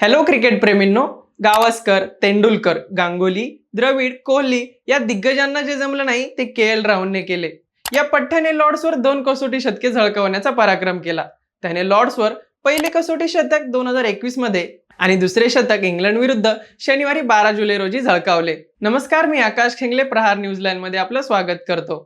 Hello cricket प्रेमींनो. गावस्कर तेंडुलकर गांगुली द्रविड कोहली या दिग्गजांना जे जमलं नाही ते के एल राहुलने केले. या पठ्ठ्याने लॉर्ड्सवर दोन कसोटी शतके झळकवण्याचा पराक्रम केला. त्याने लॉर्ड्सवर पहिले कसोटी शतक दोन हजार एकवीसमध्ये आणि दुसरे शतक इंग्लंड विरुद्ध शनिवारी बारा जुलै रोजी झळकावले. नमस्कार मी आकाश खेंगले प्रहार न्यूझीलँडमध्ये आपलं स्वागत करतो.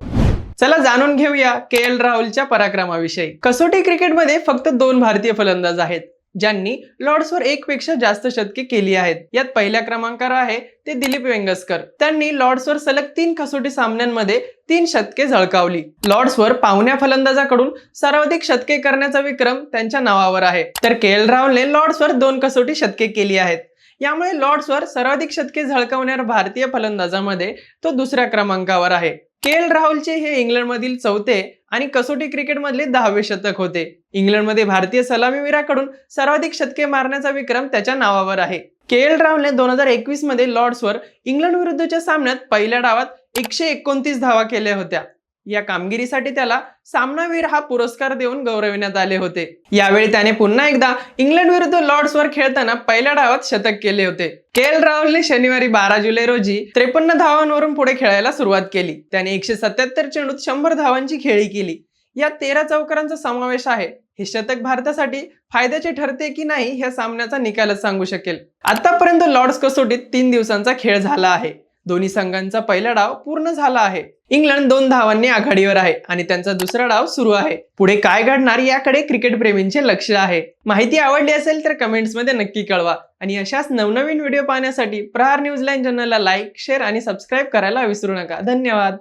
चला जाणून घेऊया के एल राहुलच्या पराक्रमाविषयी. कसोटी क्रिकेटमध्ये फक्त दोन भारतीय फलंदाज आहेत. ज्यांनी लॉर्ड्सवर एक पेक्षा जास्त शतके केली आहेत. यात पहिल्या क्रमांकावर आहे ते दिलीप वेंगसकर. त्यांनी लॉर्ड्सवर सलग तीन कसोटी सामन्यांमध्ये तीन शतके झळकावली. लॉर्ड्सवर पाहुण्या फलंदाजाकडून सर्वाधिक शतके करण्याचा विक्रम त्यांच्या नावावर आहे. तर के एल राहुलने लॉर्ड्सवर दोन कसोटी शतके केली आहेत. यामुळे लॉर्ड्सवर सर्वाधिक शतके झळकावणाऱ्या भारतीय फलंदाजामध्ये तो दुसऱ्या क्रमांकावर आहे. के एल राहुलचे हे इंग्लंडमधील चौथे आणि कसोटी क्रिकेटमधले दहावे शतक होते. इंग्लंडमध्ये भारतीय सलामीवीराकडून सर्वाधिक शतके मारण्याचा विक्रम त्याच्या नावावर आहे. के एल राहुलने दोन हजार एकवीसमध्ये लॉर्ड्सवर इंग्लंड विरुद्धच्या सामन्यात पहिल्या डावात एकशे एकोणतीस धावा केल्या होत्या. या कामगिरीसाठी त्याला सामनावीर हा पुरस्कार देऊन गौरविण्यात आले होते. यावेळी त्याने पुन्हा एकदा इंग्लंड विरुद्ध लॉर्ड्सवर खेळताना पहिल्या डावात शतक केले होते. के एल राहुलने शनिवारी बारा जुलै रोजी त्रेपन्न धावांवरून पुढे खेळायला सुरुवात केली. त्याने एकशे सत्याहत्तर चेंडूत शंभर धावांची खेळी केली. या तेरा चौकारांचा समावेश आहे. हे शतक भारतासाठी फायद्याचे ठरते की नाही ह्या सामन्याचा निकालच सांगू शकेल. आतापर्यंत लॉर्ड्स कसोटीत तीन दिवसांचा खेळ झाला आहे. दोन्ही संघांचा पहिला डाव पूर्ण झाला आहे. इंग्लंड दोन धावांनी आघाडीवर आहे आणि त्यांचा दुसरा डाव सुरू आहे. पुढे काय घडणार याकडे क्रिकेट प्रेमींचे लक्ष आहे. माहिती आवडली असेल तर कमेंट्समध्ये नक्की कळवा. आणि अशाच नवनवीन व्हिडिओ पाहण्यासाठी प्रहार न्यूझीलँड चॅनलला लाईक शेअर आणि सबस्क्राईब करायला विसरू नका. धन्यवाद.